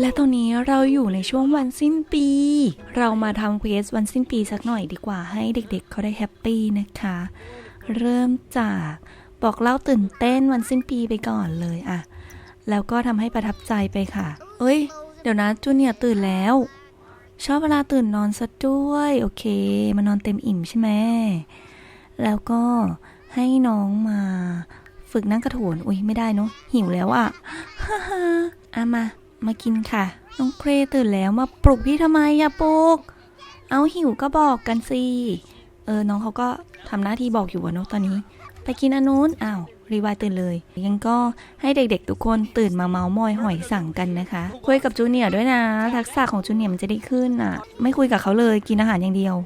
และตอนนี้เราอยู่ในช่วงวันสิ้นปี เรามาทำเควสวันสิ้นปีสักหน่อยดีกว่าให้เด็กๆเขาได้แฮปปี้นะคะ เริ่มจากบอกเล่าตื่นเต้นวันสิ้นปีไปก่อนเลยอะแล้วก็ทำให้ประทับใจไปค่ะ เอ้ย เดี๋ยวนะจูเนียร์ตื่นแล้ว ชอบเวลาตื่นนอนซะด้วย โอเค มานอนเต็มอิ่มใช่ไหม แล้วก็ให้น้องมาฝึกนั่งกระโถน อุ้ยไม่ได้เนอะหิวแล้วอะฮ่าฮ่าอะมา มากินค่ะ น้องเครตื่นแล้วมาปลุกพี่ทำไมอะปลุก เอาหิวก็บอกกันสิ เออน้องเขาก็ทำหน้าที่บอกอยู่วะเนอะตอนนี้ ไปกินอันนู้นอ้าวรีวายตื่นเลยยังก็ให้เด็กๆ ทุกคนตื่นมาเมาส์มอยหอยสั่งกันนะคะคุยกับจูเนียร์ด้วยนะ ทักษะของจูเนียร์มันจะได้ขึ้นอะ ไม่คุยกับเขาเลยกินอาหารอย่างเดียว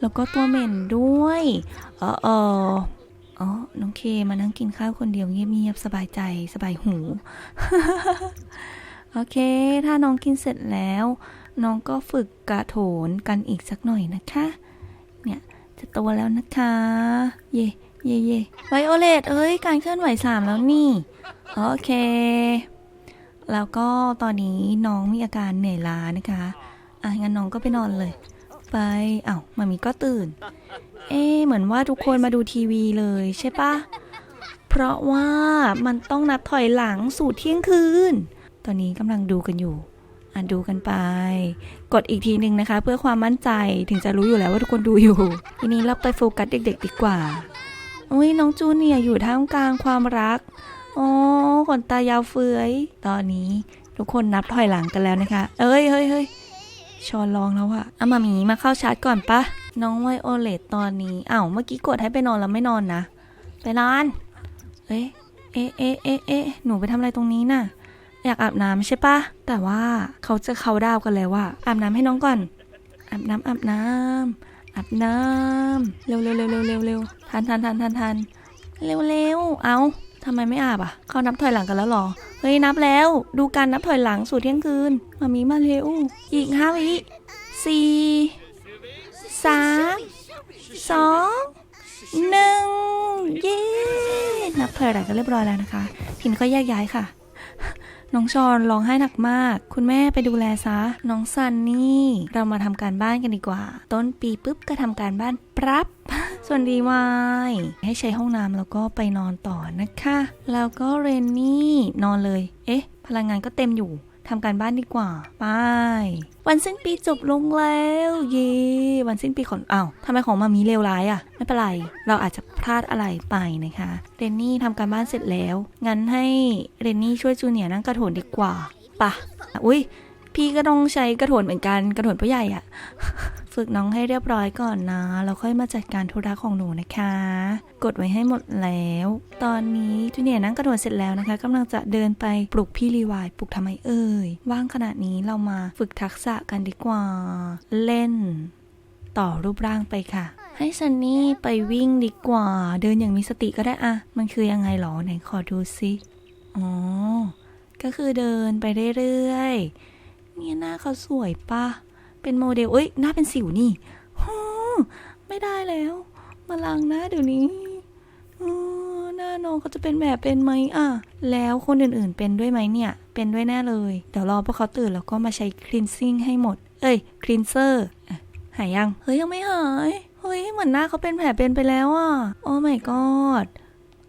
แล้วก็ตัวเหม็นด้วยเออเอออ๋อน้องเคมานั่งกินข้าวคนเดียวเงียบๆสบายใจสบายหู โอเค ถ้าน้องกินเสร็จแล้ว น้องก็ฝึกกระโถนกันอีกสักหน่อยนะคะ เนี่ยจะโตแล้วนะคะ เย่เย่เย่ไวโอเลตเอ้ย การเคลื่อนไหวสามแล้วนี่ โอเค แล้วก็ตอนนี้น้องมีอาการเหนื่อยล้านะคะ อะ งั้นน้องก็ไปนอนเลย ไปอ้าวมามีก็ตื่น เอ๊เหมือนว่าทุกคนมาดูทีวีเลยใช่ปะ เพราะว่ามันต้องนับถอยหลังสู่เที่ยงคืน ตอนนี้กำลังดูกันอยู่อะดูกันไป กดอีกทีหนึ่งนะคะ เพื่อความมั่นใจถึงจะรู้อยู่แล้วว่าทุกคนดูอยู่ ทีนี้เราไปโฟกัสเด็ก ๆ ดีกว่าอุ้ยน้องจูเนียอยู่ท่ามกลางความรักอ๋อขนตายาวเฟือยตอนนี้ทุกคนนับถอยหลังกันแล้วนะคะ เอ้ยเฮ้ยเฮ้ยชอนลองแล้วอะอะมามีมาเข้าชาร์จก่อนปะน้องไวโอเลตตอนนี้อ้าวเมื่อกี้กดให้ไปนอนแล้วไม่นอนนะ ไปนอน เอ๊ะเอ๊ะเอ๊ะเอ๊ะเอ๊ะหนูไปทำอะไรตรงนี้น่ะ อยากอาบน้ำใช่ปะแต่ว่าเขาจะเขาดาวกันแล้วว่าอาบน้ำให้น้องก่อนอาบน้ำอาบน้ำอาบน้ำเร็วเร็วเร็วเร็วเร็วเร็วทันทันทันทันทันเร็วเร็วเอาทำไมไม่อาบอะ เขานับถอยหลังกันแล้วหรอ เฮ้ยนับแล้ว ดูการนับถอยหลังสู่เที่ยงคืน มามีมาเร็ว อีกห้าวิสี่สามสองหนึ่งเย้ นับถอยหลังกันเรียบร้อยแล้วนะคะทินก็แยกย้ายค่ะ น้องชอนร้องไห้หนักมาก คุณแม่ไปดูแลซะ น้องซันนี่ เรามาทำการบ้านกันดีกว่า ต้นปีปุ๊บก็ทำการบ้านปรับส่วนดีวายให้ใช้ห้องน้ำแล้วก็ไปนอนต่อนะคะ แล้วก็เรนนี่นอนเลย เอ๊ะ พลังงานก็เต็มอยู่ ทำการบ้านดีกว่า ไป วันสิ้นปีจบลงแล้ว เย่วันสิ้นปีของอ้าวทำไมของมามีเลวร้ายอะ่ะ ไม่เป็นไร เราอาจจะพลาดอะไรไปนะคะ เรนนี่ทำการบ้านเสร็จแล้ว งั้นให้เรนนี่ช่วยจูเนียร์นั่งกระโถนดีกว่าปะอุ้ยพี่ก็ต้องใช้กระโถนเหมือนกัน กระโถนผู้ใหญ่อะ ฝึกน้องให้เรียบร้อยก่อนนะ แล้วค่อยมาจัดการธุระของหนูนะคะ กดไว้ให้หมดแล้ว ตอนนี้จูเนียร์นั่งกระโดดเสร็จแล้วนะคะกำลังจะเดินไปปลุกพี่รีวายปลุกทำไมเอ่ย ว่างขนาดนี้เรามาฝึกทักษะกันดีกว่า เล่น ต่อรูปร่างไปค่ะให้ซันนี่ไปวิ่งดีกว่า เดินอย่างมีสติก็ได้อะมันคือยังไงหรอไหนขอดูซิอ๋อ ก็คือเดินไปเรื่อยๆเนี่ยหน้าเขาสวยปะ เป็นโมเดลเอ้ยหน้าเป็นสิวนี่ฮู้ไม่ได้แล้ว มาล้างหน้าเดี๋ยวนี้เออหน้าน้องเขาจะเป็นแบบเป็นไหมอะ แล้วคนอื่นๆเป็นด้วยไหมเนี่ย เป็นด้วยแน่เลย เดี๋ยวรอพวกเขาตื่นแล้วก็มาใช้คลีนซิ่งให้หมด เอ้ยคลีนเซอร์หายยัง เฮ้ยยังไม่หาย เฮ้ยเหมือนหน้าเขาเป็นแผลเป็นไปแล้วอะ โอ้ my god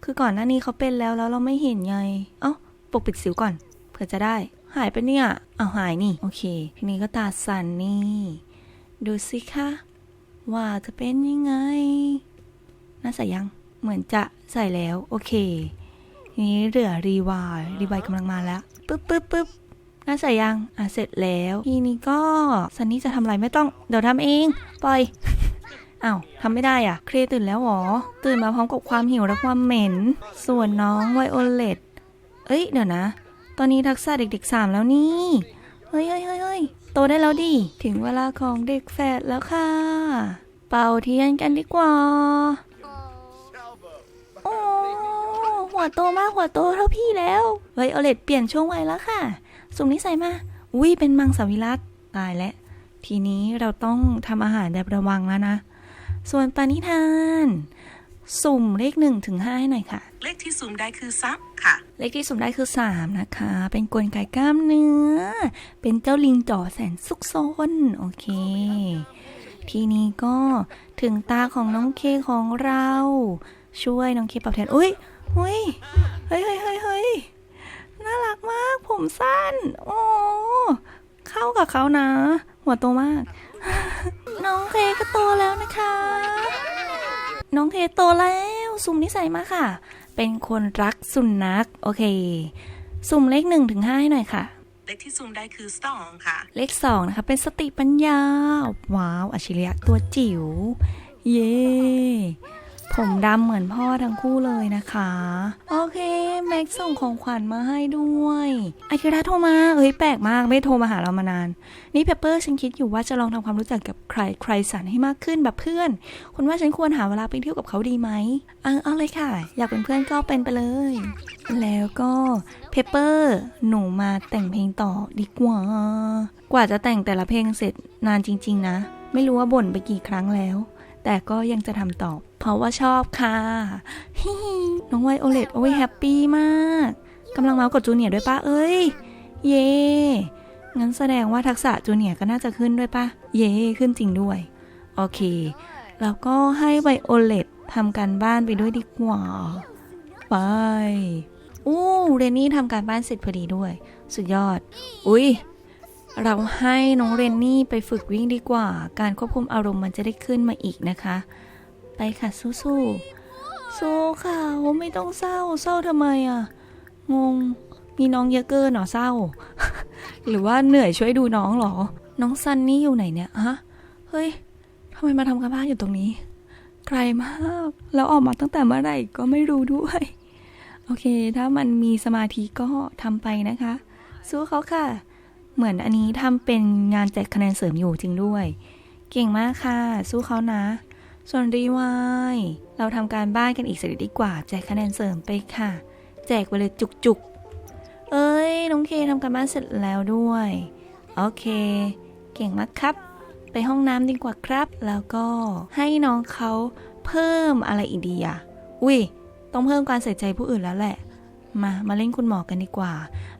คือก่อนหน้านี้เขาเป็นแล้วแล้วเราไม่เห็นไง เอ้า ปกปิดสิวก่อน เผื่อจะได้ หายไปเนี่ย เอาหายนี่ โอเค ทีนี้ก็ตาสันนี่ ดูสิคะ ว่าจะเป็นยังไง น่าใส่ยัง เหมือนจะใส่แล้ว โอเค ทีนี้เหลือรีวายรีวายกำลังมาแล้ว ปึ๊บปึ๊บปึ๊บน่าใส่ยัง อะ เสร็จแล้ว ทีนี้ก็ซันนี่จะทำอะไรไม่ต้อง เดี๋ยวทำเอง ปล่อยอ้าวทำไม่ได้อะเครตื่นแล้วเหรอ ตื่นมาพร้อมกับความหิวและความเหม็น ส่วนน้องไวโอเลตเอ้ย เดี๋ยวนะ ตอนนี้ทักษะเด็กๆสามแล้วนี่ เฮ้ยเฮ้ยเฮ้ยเฮ้ยโตได้แล้วดิ ถึงเวลาของเด็กแฝดแล้วค่ะ เป่าเทียนกันดีกว่า โอ้ หัวโตมากหัวโตเท่าพี่แล้วไวโอเลตเปลี่ยนช่วงวัยแล้วค่ะ สุ่มนิสัยมา อุ้ยเป็นมังสวิรัตตายแล้ว ทีนี้เราต้องทำอาหารแบบระวังแล้วนะ ส่วนปานิธาน สุ่มเลขหนึ่งถึงห้าให้หน่อยค่ะ เลขที่ซูมได้คือซับค่ะ เลขที่สุ่มได้คือ3นะคะ เป็นกลไกกล้ามเนื้อ เป็นเจ้าลิงจ่อแสนซุกซนโอเค ทีนี้ก็ถึงตาของน้องเคของเรา ช่วยน้องเคปรับแทนอุ้ยอุ้ยเฮ้ยเฮ้ยเฮ้ยเฮ้ยน่ารักมาก ผมสั้น โอ้เข้ากับเขานะ หัวโตมาก น้องเคก็โตแล้วนะคะ น้องเคโตแล้วสุ่มนิสัยมาค่ะ เป็นคนรักสุนัขโอเค สุ่มเลขหนึ่งถึงห้าให้หน่อยค่ะ เลขที่ซูมได้คือสองค่ะ เลขสองนะคะ เป็นสติปัญญา ว้าวอัจฉริยะตัวจิ๋ว เย้ ผมดำเหมือนพ่อทั้งคู่เลยนะคะ โอเค แม็กส่งของขวัญมาให้ด้วยอากิระโทรมาเฮ้ยแปลกมากไม่โทรมาหาเรามานาน นี่เพปเปอร์ฉันคิดอยู่ว่าจะลองทำความรู้จักกับใครใครสันให้มากขึ้นแบบเพื่อน คุณว่าฉันควรหาเวลาไปเที่ยวกับเขาดีไหมเอาเอาเลยค่ะ อยากเป็นเพื่อนก็เป็นไปเลย แล้วก็เพปเปอร์หนูมาแต่งเพลงต่อดีกว่า กว่าจะแต่งแต่ละเพลงเสร็จนานจริง ๆ นะ ไม่รู้ว่าบ่นไปกี่ครั้งแล้ว แต่ก็ยังจะทำต่อ เพราะว่าชอบค่ะฮิฮิน้องไวโอเลตโอ้ยแฮปปี้มากกำลังเมาส์กับจูเนียร์ด้วยปะเอ้ย เย่งั้นแสดงว่าทักษะจูเนียร์ก็น่าจะขึ้นด้วยปะเย่ขึ้นจริงด้วย โอเค แล้วก็ให้ไวโอเลตทำการบ้านไปด้วยดีกว่า ไปอู้เรนนี่ทำการบ้านเสร็จพอดีด้วย สุดยอด อุ้ย เราให้น้องเรนนี่ไปฝึกวิ่งดีกว่า การควบคุมอารมณ์มันจะได้ขึ้นมาอีกนะคะ ไปค่ะสู้ๆสู้ค่ะไม่ต้องเศร้า เศร้าทำไมอะ งง มีน้องเยอะเกินหรอเศร้า หรือว่าเหนื่อยช่วยดูน้องหรอ น้องซันนี่อยู่ไหนเนี่ยฮะ เฮ้ยทำไมมาทำการบ้านอยู่ตรงนี้ ไกลมาก แล้วออกมาตั้งแต่เมื่อไหร่ก็ไม่รู้ด้วย โอเค ถ้ามันมีสมาธิก็ทำไปนะคะ สู้เขาค่ะ เหมือนอันนี้ทำเป็นงานแจกคะแนนเสริมอยู่จริงด้วย เก่งมากค่ะ สู้เขานะ ส่วนรีวายเราทำการบ้านกันอีกสักนิดดีกว่า แจกคะแนนเสริมไปค่ะ แจกไปเลยจุกๆ เอ้ยน้องเคทำการบ้านเสร็จแล้วด้วย โอเค เก่งมากครับ ไปห้องน้ำดีกว่าครับ แล้วก็ให้น้องเขาเพิ่มอะไรอีกดีอะอุ้ยต้องเพิ่มการใส่ใจผู้อื่นแล้วแหละ มา มาเล่นคุณหมอกันดีกว่า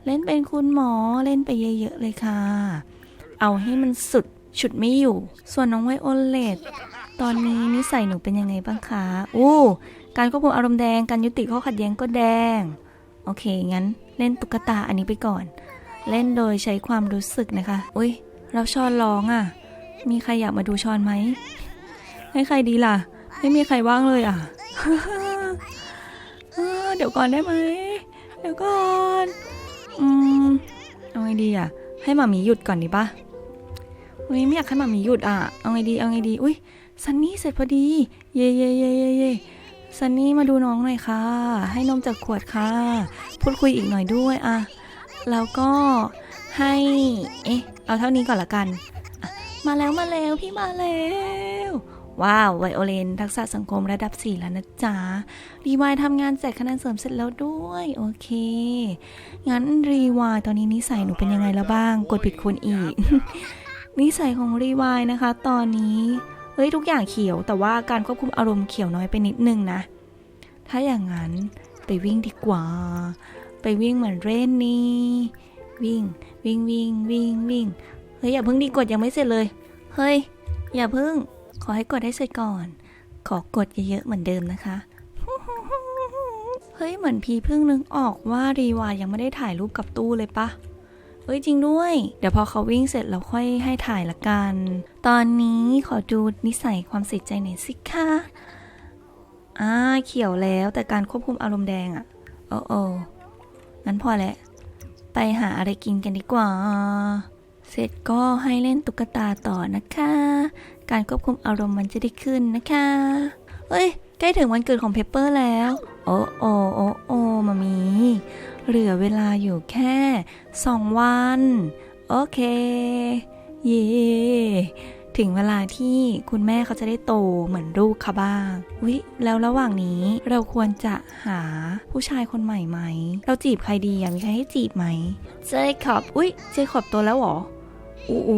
เล่นเป็นคุณหมอเล่นไปเยอะๆเลยค่ะ เอาให้มันสุดฉุดไม่อยู่ ส่วนน้องไวโอเลตตอนนี้นิสัยหนูเป็นยังไงบ้างคะอู้การควบคุมอารมณ์แดง การยุติข้อขัดแย้งก็แดง โอเค งั้นเล่นตุ๊กตาอันนี้ไปก่อน เล่นโดยใช้ความรู้สึกนะคะ อุ้ยเราชอนร้องอะ มีใครอยากมาดูชอนไหม ให้ใครดีล่ะ ไม่มีใครว่างเลยอะ เดี๋ยวก่อนได้ไหม เดี๋ยวก่อน อืม เอาไงดีอะ ให้หมามีหยุดก่อนดีปะวันนี้ไม่อยากให้หมามีหยุดอะ เอาไงดี เอาไงดี อุ้ยซันนี่เสร็จพอดี เย่เย่เย่เย่เย่ซันนี่มาดูน้องหน่อยค่ะ ให้นมจากขวดค่ะ พูดคุยอีกหน่อยด้วยอะ แล้วก็ให้ เอ๊ะ เอาเท่านี้ก่อนละกัน มาแล้วมาแล้วพี่มาแล้ว ว้าวไวโอเลนทักษะสังคมระดับ 4 แล้วนะจ๊ะ รีวายทำงานแจกคะแนนเสริมเสร็จแล้วด้วย โอเค งั้นรีวายตอนนี้นิสัยหนูเป็นยังไงแล้วบ้าง กดผิดคนอีก นิสัยของรีวายนะคะ ตอนนี้เฮ้ยทุกอย่างเขียว แต่ว่าการควบคุมอารมณ์เขียวน้อยไปนิดนึงนะ ถ้าอย่างนั้นไปวิ่งดีกว่า ไปวิ่งเหมือนเรนนี่วิ่ง วิ่งวิ่งวิ่งวิ่งเฮ้ยอย่าเพิ่งดีกดยังไม่เสร็จเลย เฮ้ยอย่าเพิ่ง อให้กดให้เสร็จก่อน ขอกดเยอะๆเหมือนเดิมนะคะ เฮ้ย เหมือนพีเพิ่งนึกออกว่ารีวายังไม่ได้ถ่ายรูปกับตู้เลยปะเฮ้ยจริงด้วย เดี๋ยวพอเขาวิ่งเสร็จเราค่อยให้ถ่ายละกัน ตอนนี้ขอดูนิสัยความใส่ใจหน่อยสิคะอ่าเขียวแล้วแต่การควบคุมอารมณ์แดงอะโอ้โอ้งั้นพอแหละไปหาอะไรกินกันดีกว่า เสร็จก็ให้เล่นตุ๊กตาต่อนะคะ การควบคุมอารมณ์มันจะได้ขึ้นนะคะเฮ้ย ใกล้ถึงวันเกิดของเพปเปอร์แล้ว โอ้โอ้โอ้โอ้มามี เหลือเวลาอยู่แค่สองวัน โอเค เย่ถึงเวลาที่คุณแม่เขาจะได้โตเหมือนลูกเขาบ้าง วิแล้วระหว่างนี้เราควรจะหาผู้ชายคนใหม่ไหม เราจีบใครดีอะมีใครให้จีบไหม เจคอบ อุ๊ยเจคอบโตแล้วเหรอ อูอู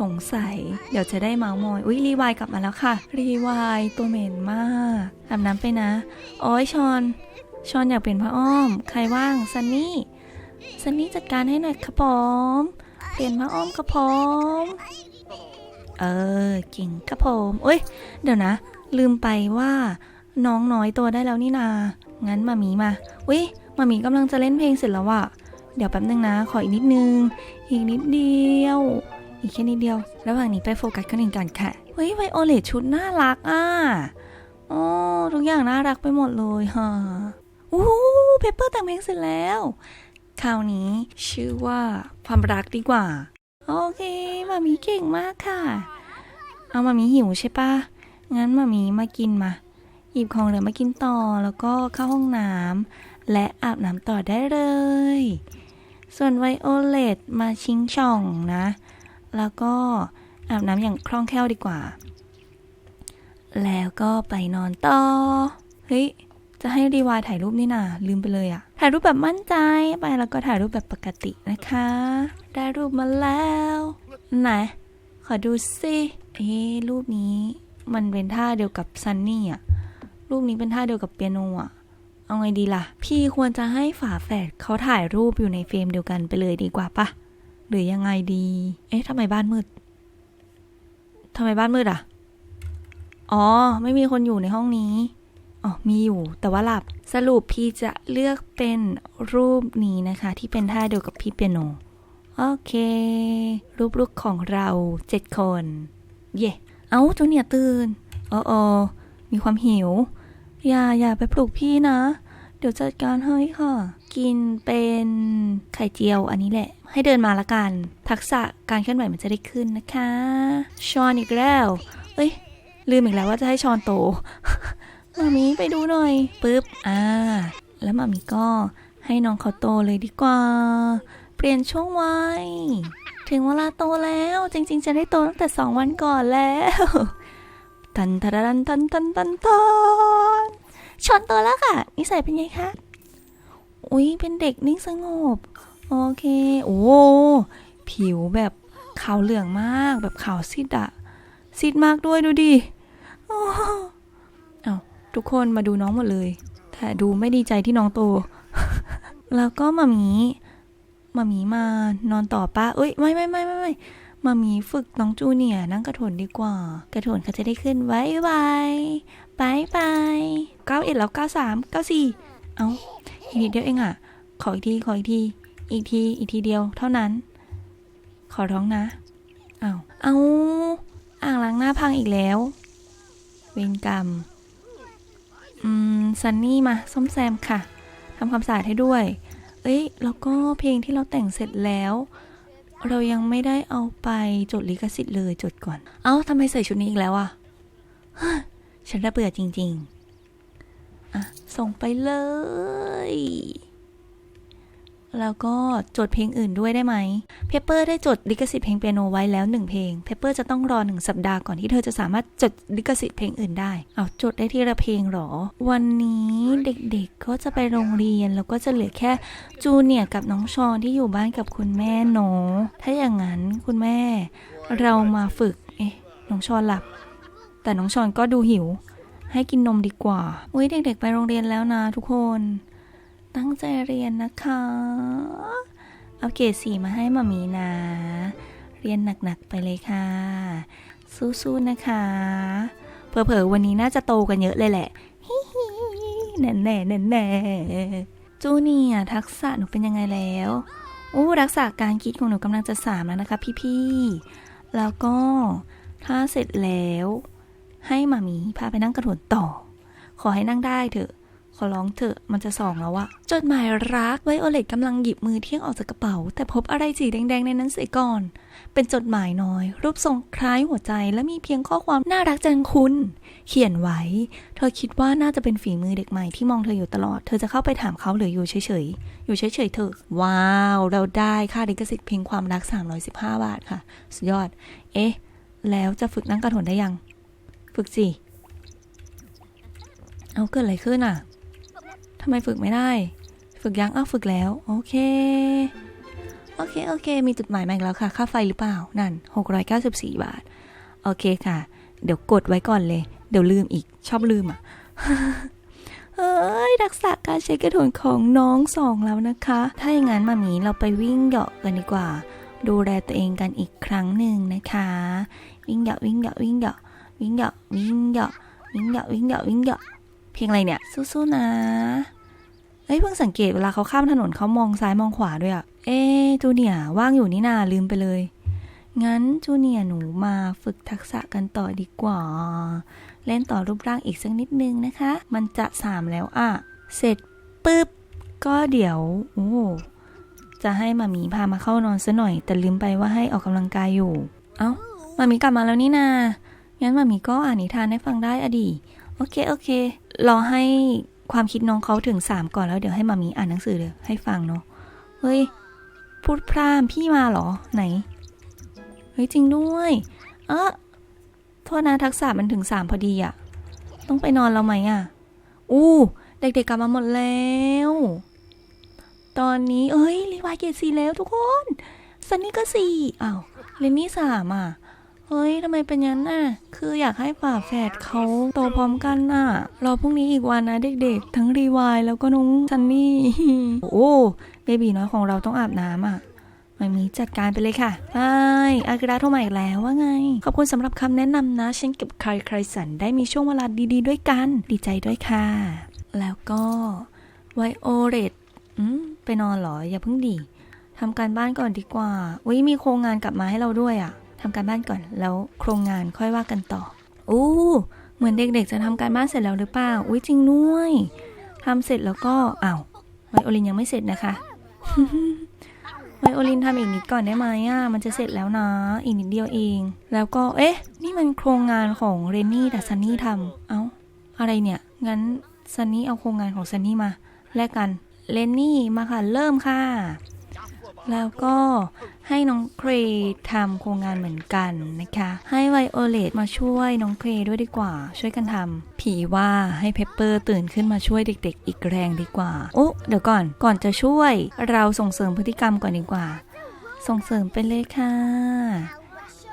สงสัย เดี๋ยวจะได้เมาส์มอย อุ้ยรีวายกลับมาแล้วค่ะ รีวายตัวเหม็นมากอาบน้ำไปนะ โอ้ยชอน ชอนอยากเป็นพระอ้อม ใครว่างซันนี่ซันนี่จัดการให้หน่อยครับผม เปลี่ยนพระอ้อมครับผม เออเก่งครับผมเอ้ยเดี๋ยวนะ ลืมไปว่าน้องน้อยตัวได้แล้วนี่นา งั้นมามีมา อุ้ยมามีกำลังจะเล่นเพลงเสร็จแล้วอะเดี๋ยวแป๊บนึงนะ ขออีกนิดนึง อีกนิดเดียว อีกแค่นิดเดียว ระหว่างนี้ไปโฟกัสกันหนึ่งกันค่ะ เฮ้ยไวโอเลตชุดน่ารักอะโอ้ทุกอย่างน่ารักไปหมดเลยฮะอู้เพเปอร์แต่งเพลงเสร็จแล้ว คราวนี้ชื่อว่าความรักดีกว่า โอเคมามีเก่งมากค่ะ เอามามีหิวใช่ปะงั้นมามีมากินมา หยิบของเหลือมากินต่อแล้วก็เข้าห้องน้ำและอาบน้ำต่อได้เลย ส่วนไวโอเลตมาชิงช่องนะ แล้วก็อาบน้ำอย่างคล่องแคล่วดีกว่า แล้วก็ไปนอนต่อ เฮ้ย จะให้รีวายถ่ายรูปนี่นาลืมไปเลยอะถ่ายรูปแบบมั่นใจไปแล้วก็ถ่ายรูปแบบปกตินะคะ ได้รูปมาแล้ว ไหน ขอดูสิเอ๊รูปนี้มันเป็นท่าเดียวกับซันนี่อะรูปนี้เป็นท่าเดียวกับเปียโนอะเอาไงดีล่ะ พี่ควรจะให้ฝาแฝดเขาถ่ายรูปอยู่ในเฟรมเดียวกันไปเลยดีกว่าปะ หรือยังไงดี เอ๊ะทำไมบ้านมืดทำไมบ้านมืดอะ อ๋อ ไม่มีคนอยู่ในห้องนี้ อ๋อ มีอยู่ แต่ว่าหลับ สรุปพี่จะเลือกเป็นรูปนี้นะคะ ที่เป็นท่าเดียวกับพี่เปียโน โอเค รูปลูกของเราเจ็ดคน เย่ เอาจูเนียตื่น โอ้โอมีความหิว อย่าอย่าไปปลุกพี่นะ เดี๋ยวจัดการให้ค่ะ กินเป็นไข่เจียวอันนี้แหละ ให้เดินมาละกัน ทักษะการเคลื่อนไหวมันจะได้ขึ้นนะคะชอนอีกแล้ว เอ้ย ลืมอีกแล้วว่าจะให้ชอนโตมามีไปดูหน่อยปึ๊บอ่า แล้วมามีก็ให้น้องเขาโตเลยดีกว่า เปลี่ยนช่วงวัยถึงเวลาโตแล้วจริง ๆ จะได้โตตั้งแต่สองวันก่อนแล้ว ตันตันตันตันตันตันตัน ชอนโตแล้วค่ะ นิสัยเป็นไงคะ อุ้ยเป็นเด็กนิ่งสงบ โอเค โอ้ ผิวแบบขาวเหลืองมาก แบบขาวซีดอะซีดมากด้วยดูดิอ้เอาทุกคนมาดูน้องหมดเลย แต่ดูไม่ดีใจที่น้องโต แล้วก็มามีมามีมานอนต่อป้าเอ้ย ไม่ไม่ไม่ไม่ไม่มามีฝึกน้องจูเนียนั่งกระโถนดีกว่า กระโถนเขาจะได้ขึ้นไว้ไว้ บายบายเก้าเอ็ดแล้วเก้าสามเก้าสี่เอาอีกนิดเดียวเองอะ ขออีกที ขออีกที อีกที อีกทีเดียวเท่านั้น ขอร้องนะ เอาเอาอ่างล้างหน้าพังอีกแล้ว เวรกรรม อืม ซันนี่มาซ่อมแซมค่ะทำความสะอาดให้ด้วย เอ้ย แล้วก็เพลงที่เราแต่งเสร็จแล้ว เรายังไม่ได้เอาไปจดลิขสิทธิ์เลยจดก่อน เอ้าทำไมใส่ชุดนี้อีกแล้วอะฮะ ฉันระเบื่อจริง ๆ อะ ส่งไปเลย แล้วก็จดเพลงอื่นด้วยได้ไหม เพเปอร์ได้จดลิขสิทธิ์เพลงเปียโนไว้แล้วหนึ่งเพลง เพเปอร์จะต้องรอหนึ่งสัปดาห์ก่อนที่เธอจะสามารถจดลิขสิทธิ์เพลงอื่นได้ เอาจดได้ทีละเพลงหรอ วันนี้เด็กๆก็จะไปโรงเรียนแล้วก็จะเหลือแค่จูเนียกับน้องชอนที่อยู่บ้านกับคุณแม่เนอถ้าอย่างนั้นคุณแม่ เรามาฝึก เอ๊ะ น้องชอนหลับ แต่น้องชอนก็ดูหิว ให้กินนมดีกว่า อุ้ยเด็ก ๆ ไปโรงเรียนแล้วนะทุกคน ตั้งใจเรียนนะคะ เอาเกรดสีมาให้มามีนะ เรียนหนักๆไปเลยค่ะ สู้ๆนะคะเผลอๆวันนี้น่าจะโตกันเยอะเลยแหละฮิฮิแน่แน่แน่แน่ๆจูเนียทักษะหนูเป็นยังไงแล้วอู้ทักษะการคิดของหนูกำลังจะสามแล้วนะคะพี่ๆ แล้วก็ถ้าเสร็จแล้ว ให้มามีพาไปนั่งกระโดดต่อ ขอให้นั่งได้เถอะ ขอร้องเถอะ มันจะสองแล้วอะจดหมายรักไวโอเลตกำลังหยิบมือเที่ยงออกจากกระเป๋า แต่พบอะไรสีแดงๆในนั้นเสียก่อน เป็นจดหมายน้อย รูปทรงคล้ายหัวใจและมีเพียงข้อความน่ารักจังคุณ เขียนไว้ เธอคิดว่าน่าจะเป็นฝีมือเด็กใหม่ที่มองเธออยู่ตลอด เธอจะเข้าไปถามเขาหรืออยู่เฉยๆ อยู่เฉยๆเถอะ ว้าว เราได้ค่าลิขสิทธิ์เพลงความรัก 315 บาทค่ะ สุดยอด เอ๊ะ แล้วจะฝึกนั่งกระโถนได้ยัง ฝึกสิ เอาเกิดอะไรขึ้นอะทำไมฝึกไม่ได้ ฝึกยังอ้าวฝึกแล้ว โอเค โอเค โอเค มีจุดหมายมาอีกแล้วค่ะ ค่าไฟหรือเปล่า นั่น 694 บาท โอเคค่ะ เดี๋ยวกดไว้ก่อนเลย เดี๋ยวลืมอีก ชอบลืมอะ เฮ้ยทักษะการใช้กระโถนของน้องสองแล้วนะคะ ถ้าอย่างนั้นมามีเราไปวิ่งเหาะกันดีกว่า ดูแลตัวเองกันอีกครั้งหนึ่งนะคะ วิ่งเหาะวิ่งเหาะวิ่งเหาะ วิ่งเหยาะวิ่งเหยาะวิ่งเหยาะวิ่งเหยาะวิ่งเหยาะเพลงอะไรเนี่ย สู้ๆนะเอ้ยเพิ่งสังเกตเวลาเขาข้ามถนนเขามองซ้ายมองขวาด้วยอะเอ๊จูเนียว่างอยู่นี่นาลืมไปเลย งั้นจูเนียหนูมาฝึกทักษะกันต่อดีกว่า เล่นต่อรูปร่างอีกสักนิดนึงนะคะ มันจะสามแล้วอะเสร็จปุ๊บก็เดี๋ยวโอ้จะให้มามีพามาเข้านอนซะหน่อย แต่ลืมไปว่าให้ออกกำลังกายอยู่ เอ้ามามีกลับมาแล้วนี่นา งั้นมามีก็อ่านนิทานให้ฟังได้อดี โอเค โอเค รอให้ความคิดน้องเขาถึงสามก่อนแล้วเดี๋ยวให้มามีอ่านหนังสือเลยให้ฟังเนาะ เฮ้ย พูดพร่ามพี่มาเหรอ ไหน เฮ้ย จริงด้วย เออโทษนะทักษะมันถึงสามพอดีอะต้องไปนอนแล้วไหมอะอู้ เด็กๆกลับมาหมดแล้ว ตอนนี้ เอ้ยรีวายเกรดสี่แล้วทุกคนซันนี่ก็สี่อ้าวเรนนี่สามอะ ฮ้ยทำไมเป็นอย่างนั้นน่ะ คืออยากให้ฝาแฝดเขาโตพร้อมกันน่ะ รอพรุ่งนี้อีกวันนะเด็กๆ ทั้งรีวายแล้วก็น้งซันนี่ โอ้เบบีน้อยของเราต้องอาบน้ำอะมามีจัดการไปเลยค่ะไปอากิระโทรมาอีกแล้วว่าไง ขอบคุณสำหรับคำแนะนำนะ ฉันกับใครใครสันได้มีช่วงเวลาดีๆ ด้วยกัน ดีใจด้วยค่ะ แล้วก็ไวโอเลตอืมไปนอนเหรอ อย่าเพิ่งดีทำการบ้านก่อนดีกว่าอุ้ยมีโครงงานกลับมาให้เราด้วยอะ ทำการบ้านก่อนแล้วโครงงานค่อยว่ากันต่ออู้เหมือนเด็กๆ จะทำการบ้านเสร็จแล้วหรือเปล่าอุ้ยจริงด้วยทำเสร็จแล้วก็อ้าวไวโอลินยังไม่เสร็จนะคะไวโอลินทำอีกนิดก่อนได้ไหมอะ มันจะเสร็จแล้วนะ อีกนิดเดียวเอง แล้วก็ เอ๊ะ นี่มันโครงงานของเรนนี่แต่ซันนี่ทำ เอ้า อะไรเนี่ย งั้นซันนี่เอาโครงงานของซันนี่มา แลกกัน เรนนี่มาค่ะ เริ่มค่ะ แล้วก็ให้น้องเครทำโครงงานเหมือนกันนะคะ ให้ไวโอเลตมาช่วยน้องเครด้วยดีกว่า ช่วยกันทำผีว่าให้เพปเปอร์ตื่นขึ้นมาช่วยเด็กๆ อีกแรงดีกว่า โอ้เดี๋ยวก่อนก่อนจะช่วยเราส่งเสริมพฤติกรรมก่อนดีกว่า ส่งเสริมไปเลยค่ะ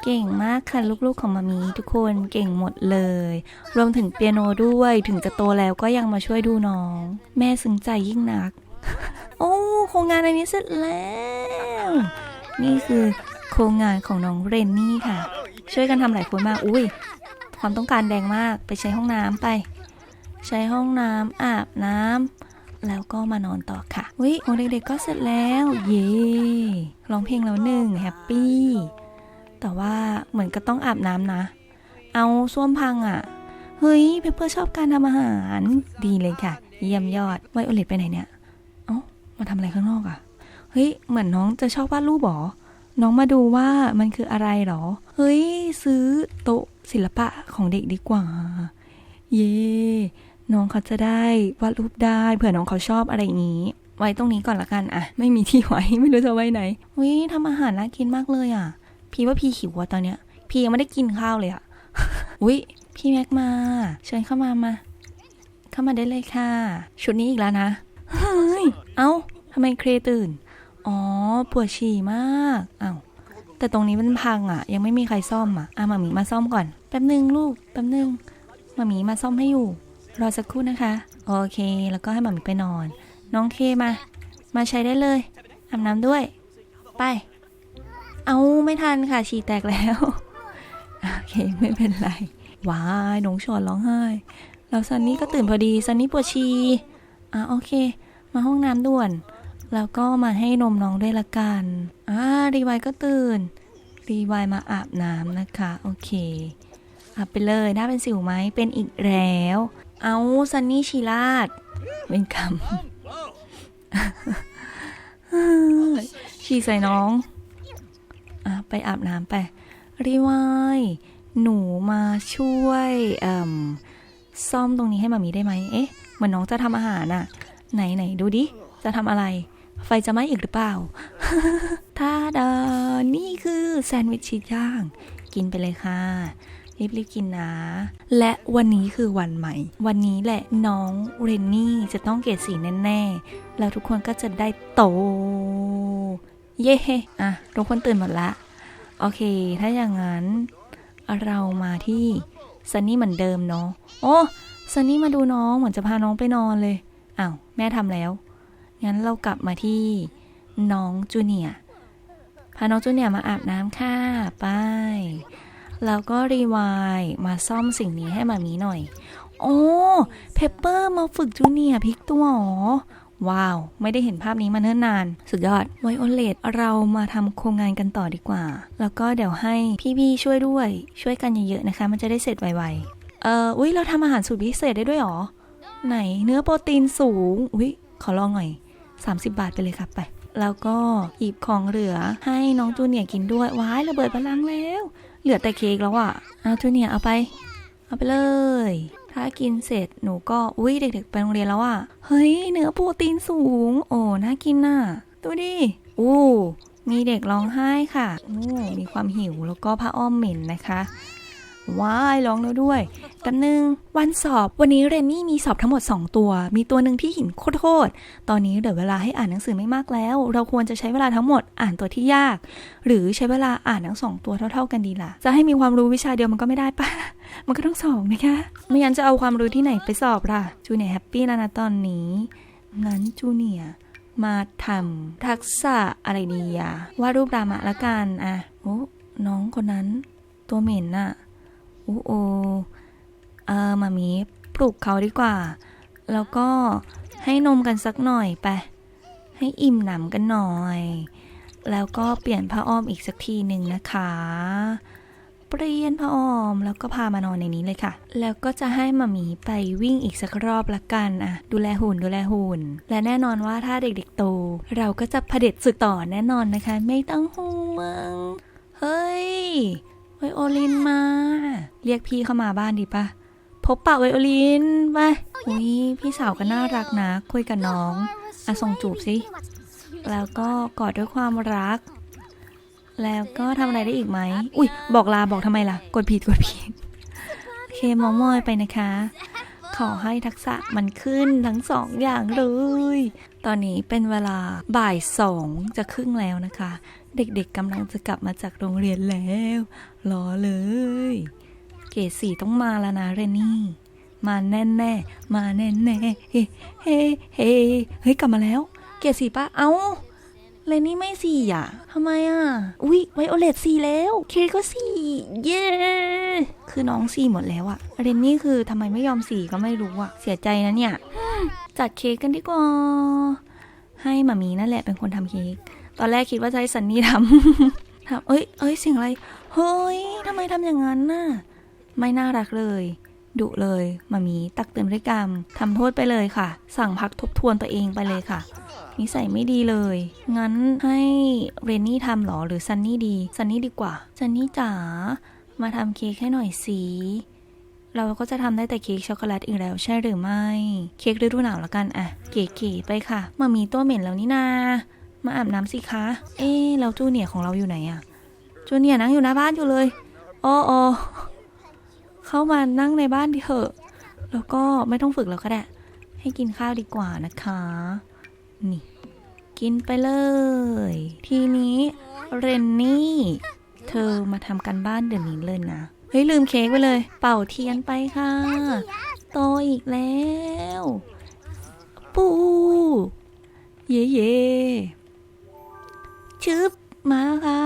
เก่งมากค่ะลูกๆของมามีทุกคนเก่งหมดเลย รวมถึงเปียโนด้วยถึงจะโตแล้วก็ยังมาช่วยดูน้อง แม่ซึ้งใจยิ่งนัก โอ้โครงงานอันนี้เสร็จแล้ว นี่คือโครงงานของน้องเรนนี่ค่ะ ช่วยกันทำหลายคนมาก อุ้ยความต้องการแดงมากไปใช้ห้องน้ำไป ใช้ห้องน้ำอาบน้ำแล้วก็มานอนต่อค่ะอุ้ยของเด็กๆก็เสร็จแล้ว เย้ร้องเพลงแล้วหนึ่งแฮปปี้แต่ว่าเหมือนก็ต้องอาบน้ำนะ เอาส้วมพังอะ่ะ เฮ้ยเพเปอร์ชอบการทำอาหาร ดีเลยค่ะ เยี่ยมยอดไวโอเลตไปไหนเนี่ย มาทำอะไรข้างนอกอะ่ะ เฮ้ย เหมือนน้องจะชอบวาดรูปหรอ น้องมาดูว่ามันคืออะไรหรอ เฮ้ย ซื้อโต๊ะศิลปะของเด็กดีกว่า เย่น้องเขาจะได้วาดรูปได้เผื่อน้องเขาชอบอะไรอย่างนี้ ไว้ตรงนี้ก่อนละกันอะไม่มีที่ไว้ไม่รู้จะไว้ไหนเฮ้ยทำอาหารน่ากินมากเลยอะพี่ว่าพี่หิวอะตอนเนี้ย พี่ยังไม่ได้กินข้าวเลยอะอุ้ยพี่แม็กมา เชิญเข้ามามา เข้ามาได้เลยค่ะ ชุดนี้อีกแล้วนะ เฮ้ย เอ้าทำไมเครตื่น อ๋อ ปวดฉี่มากอ้าวแต่ตรงนี้มันพังอะ ยังไม่มีใครซ่อมอะอะมามีมาซ่อมก่อน แป๊บนึงลูก แป๊บนึงมามีมาซ่อมให้อยู่ รอสักครู่นะคะ โอเค แล้วก็ให้มามีไปนอน น้องเคมา มาใช้ได้เลยอาบน้ำด้วย ไป เอาไม่ทันค่ะ ฉี่แตกแล้ว โอเค ไม่เป็นไร ว้ายน้องชอนร้องไห้ แล้วซันนี่ก็ตื่นพอดี ซันนี่ปวดฉี่ อะโอเค มาห้องน้ำด่วน แล้วก็มาให้นมน้องด้วยละกันอ่ารีวายก็ตื่น รีวายมาอาบน้ำนะคะ โอเคอาบไปเลยหน้าเป็นสิวไหมเป็นอีกแล้ว เอาซันนี่ชีลาดเป็นคำฉีใส่น้องอะไปอาบน้ำไปรีวายหนูมาช่วยอ่ซ่อมตรงนี้ให้มามีได้ไหมเอ๊ะเหมือนน้องจะทำอาหารน่ะ ไหนไหนดูดิ จะทำอะไร ไฟจะไหม้อีกหรือเปล่าท่าดานี่คือแซนด์วิชชีสย่าง กินไปเลยค่ะ รีบๆกินนะ และวันนี้คือวันใหม่ วันนี้แหละน้องเรนนี่จะต้องเกรดสีแน่ๆ แล้วทุกคนก็จะได้โต เย่อะทุกคนตื่นหมดละ โอเค ถ้าอย่างนั้นเรามาที่ซันนี่เหมือนเดิมเนาะ โอ้ซันนี่มาดูน้องเหมือนจะพาน้องไปนอนเลย อ้าวแม่ทำแล้ว งั้นเรากลับมาที่น้องจูเนียพาน้องจูเนียมาอาบน้ำค่ะไปแล้วก็รีวายมาซ่อมสิ่งนี้ให้มามีหน่อย โอ้เพปเปอร์มาฝึกจูเนียพลิกตัวหรอว้าว ไม่ได้เห็นภาพนี้มาเนิ่นนาน สุดยอดไวโอเลตเรามาทำโครงงานกันต่อดีกว่า แล้วก็เดี๋ยวให้พี่ๆช่วยด้วย ช่วยกันเยอะๆนะคะ มันจะได้เสร็จไวๆ เอออุ้ยเราทำอาหารสูตรพิเศษได้ด้วยหรอ ไหนเนื้อโปรตีนสูง อุ้ยขอลองหน่อย 30 บาทไปเลยครับไปแล้วก็หยิบของเหลือให้น้องจูเนียร์กินด้วย ว้ายระเบิดพลังแล้ว เหลือแต่เค้กแล้วอะเอาจูเนียร์เอาไป เอาไปเลย ถ้ากินเสร็จหนูก็ อุ้ยเด็ก ๆ ไปโรงเรียนแล้วอะเฮ้ยเนื้อโปรตีนสูง โอ้น่ากินน่ะดูดิอู้มีเด็กร้องไห้ค่ะอู้มีความหิวแล้วก็ผ้าอ้อมเหม็นนะคะ ว้ายร้องแล้วด้วยแป๊บนึง วันสอบวันนี้เรนนี่มีสอบทั้งหมด 2 ตัว มีตัวหนึ่งที่หินโคตรตอนนี้เหลือเวลาให้อ่านหนังสือไม่มากแล้ว เราควรจะใช้เวลาทั้งหมดอ่านตัวที่ยาก หรือใช้เวลาอ่านทั้งสองตัวเท่า ๆ กันดีล่ะ จะให้มีความรู้วิชาเดียวมันก็ไม่ได้ปะมันก็ต้องสองนะคะ ไม่งั้นจะเอาความรู้ที่ไหนไปสอบล่ะ จูเนียแฮปปี้แล้วนะตอนนี้ งั้นจูเนียมาทำทักษะอะไรดีอะวาดรูปรามะละกันอะโอ้น้องคนนั้น ตัวเหม็นน่ะ อ้โอเออมามีปลุกเขาดีกว่า แล้วก็ให้นมกันสักหน่อยไป ให้อิ่มหนำกันหน่อย แล้วก็เปลี่ยนผ้าอ้อมอีกสักทีหนึ่งนะคะ เปลี่ยนผ้าอ้อมแล้วก็พามานอนในนี้เลยค่ะ แล้วก็จะให้มามีไปวิ่งอีกสักรอบละกันอะดูแลหุ่นดูแลหุ่น และแน่นอนว่าถ้าเด็กๆโต เราก็จะเผด็จศึกต่อแน่นอนนะคะ ไม่ต้องห่วง เฮ้ย ไวโอลินมา เรียกพี่เข้ามาบ้านดีปะพบปะไวโอลินไปอุ้ยพี่สาวก็น่ารักนะ คุยกับน้องอะส่งจูบสิ แล้วก็กอดด้วยความรัก แล้วก็ทำอะไรได้อีกไหม อุ้ยบอกลาบอกทำไมล่ะ กดผิดกดผิดโอเคมองมอยไปนะคะ ขอให้ทักษะมันขึ้นทั้งสองอย่างเลย ตอนนี้เป็นเวลาบ่ายสองจะครึ่งแล้วนะคะ เด็กๆกำลังจะกลับมาจากโรงเรียนแล้วรอเลย เกรดสี่ต้องมาแล้วนะเรนนี่ มาแน่แน่มาแน่แน่เฮ้เฮ้เฮ้เฮ้ยกลับมาแล้ว เกรดสี่ปะเอ้าเรนนี่ไม่สี่อะทำไมอะ อุ๊ยไวโอเลตสี่แล้วเคก็สี่เย้คือน้องสี่หมดแล้วอะเรนนี่คือทำไมไม่ยอมสี่ก็ไม่รู้อะเสียใจนะเนี่ย จัดเค้กกันดีกว่าให้มามีนั่นแหละเป็นคนทำเค้ก ตอนแรกคิดว่าจะให้ซันนี่ทำทำเอ้ย เอ้ยเสียงอะไร เฮ้ยทำไมทำอย่างนั้นน่ะ ไม่น่ารักเลยดุเลยมามีตักเตือนพฤติกรรมทำโทษไปเลยค่ะ สั่งพักทบทวนตัวเองไปเลยค่ะ นิสัยไม่ดีเลย งั้นให้เรนนี่ทำหรอหรือซันนี่ดีซันนี่ดีกว่าซันนี่จ๋ามาทำเค้กให้หน่อยสิเราก็จะทำได้แต่เค้กช็อกโกแลตอีกแล้วใช่หรือไม่ เค้กฤดูหนาวละกันอะเก๋ๆไปค่ะมามีตัวเหม็นแล้วนี่นา มาอาบน้ำสิคะ เอ๊แล้วจูเนียของเราอยู่ไหนอะจูเนียนั่งอยู่หน้าบ้านอยู่เลยโอ้โอเข้ามานั่งในบ้านดิเถอะ แล้วก็ไม่ต้องฝึกแล้วก็ได้ ให้กินข้าวดีกว่านะคะ นี่ กินไปเลย ทีนี้เรนนี่ เธอมาทำกันบ้านเดี๋ยวนี้เลยนะ เฮ้ยลืมเค้กไปเลย เป่าเทียนไปค่ะ โตอีกแล้ว ปู เย่เย่ ชึบมาค่ะ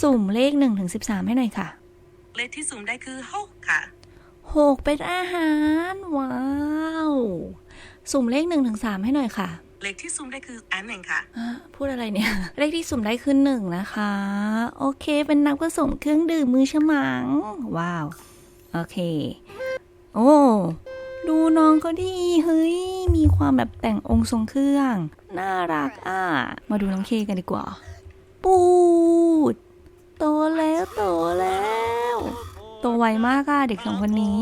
สุ่มเลข1ถึง13 ให้หน่อยค่ะ เลขที่สุ่มได้คือหกค่ะหกเป็นอาหาร ว้าว สุ่มเลข1ถึง3ให้หน่อยค่ะ เลขที่สุ่มได้คืออันหนึ่งค่ะอะพูดอะไรเนี่ย เลขที่สุ่มได้คือหนึ่งนะคะ โอเคเป็นนักผสมเครื่องดื่มมือฉมัง ว้าว โอเค โอ้ ดูน้องก็ดีเฮ้ย มีความแบบแต่งองค์ทรงเครื่อง น่ารักอะ มาดูน้องเคกันดีกว่า ปูด โตแล้วโตแล้ว โตไวมากอะเด็กสองคนนี้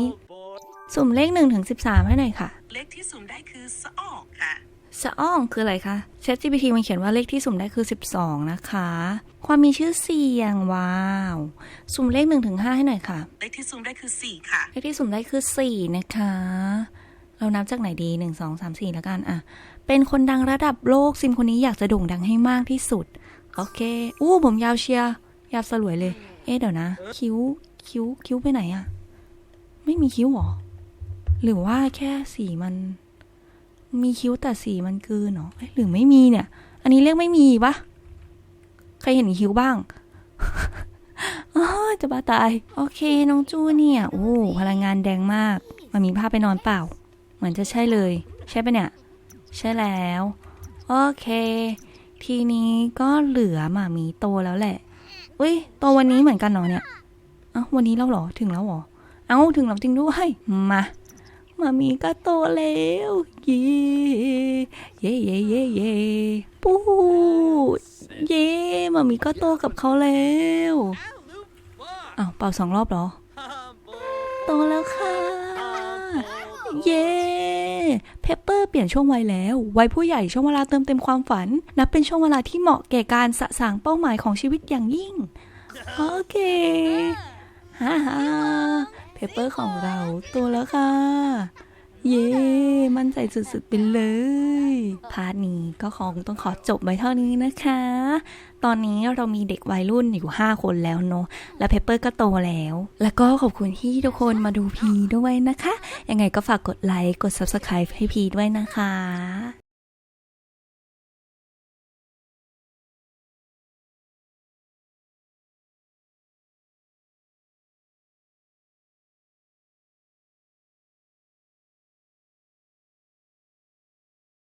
สุ่มเลขหนึ่งถึงสิบสามให้หน่อยค่ะ เลขที่สุ่มได้คือสองค่ะสะอ้องคืออะไรคะ ChatGPT มันเขียนว่าเลขที่สุ่มได้คือ 12 นะคะ ความมีชื่อเสียงว้าวสุ่มเลข1ถึง5ให้หน่อยค่ะ เลขที่สุ่มได้คือสี่ค่ะเลขที่สุ่มได้คือ4นะคะแเรานับจากไหนดีหนึ่งสองสามสี่แล้วกันอะ เป็นคนดังระดับโลกซิมคนนี้อยากจะโด่งดังให้มากที่สุด โอเค อู้ผมยาวเชียร์ยาวสลวยเลย เอ๊ะเดี๋ยวนะ คิ้วคิ้วคิ้วไปไหนอะไม่มีคิ้วเหรอ หรือว่าแค่สีมัน มีคิ้วแต่สีมันเกินเหรอเอ๊ะหรือไม่มีเนี่ย อันนี้เรียกไม่มีปะ ใครเห็นคิ้วบ้างอจะบ้าตาย โอเค น้องจูเนี่ย โอ้พลังงานแดงมาก มันมีภาพไปนอนเปล่า เหมือนจะใช่เลย ใช่ปะเนี่ย ใช่แล้ว โอเค ทีนี้ก็เหลือหมามีโตแล้วแหละ อุ้ยโตวันนี้เหมือนกันเนาะเนี่ย เอ้าวันนี้แล้วเหรอ ถึงแล้วเหรอ เอ้า ถึงแล้วจริงด้วย มาหมามีก็โตแล้วเย่เย่เย่เย่เย่ปูด เย่หมามีก็โตกับเขาแล้วอ้าวเป่าสองรอบเหรอ โตแล้วค่ะ เย้เพปเปอร์เปลี่ยนช่วงวัยแล้ว วัยผู้ใหญ่ช่วงเวลาเติมเต็มความฝัน นับเป็นช่วงเวลาที่เหมาะแก่การสะสางเป้าหมายของชีวิตอย่างยิ่ง โอเคฮ่าฮ่าเพปเปอร์ของเราโตแล้วค่ะ เย้ มั่นใจสุดๆไปเลย พาร์ทนี้ก็คงต้องขอจบไว้เท่านี้นะคะ ตอนนี้เรามีเด็กวัยรุ่นอยู่ 5 คนแล้วเนาะ และเพปเปอร์ก็โตแล้ว แล้วก็ขอบคุณที่ทุกคนมาดูพีด้วยนะคะ ยังไงก็ฝากกดไลค์ กด Subscribe ให้พีด้วยนะคะ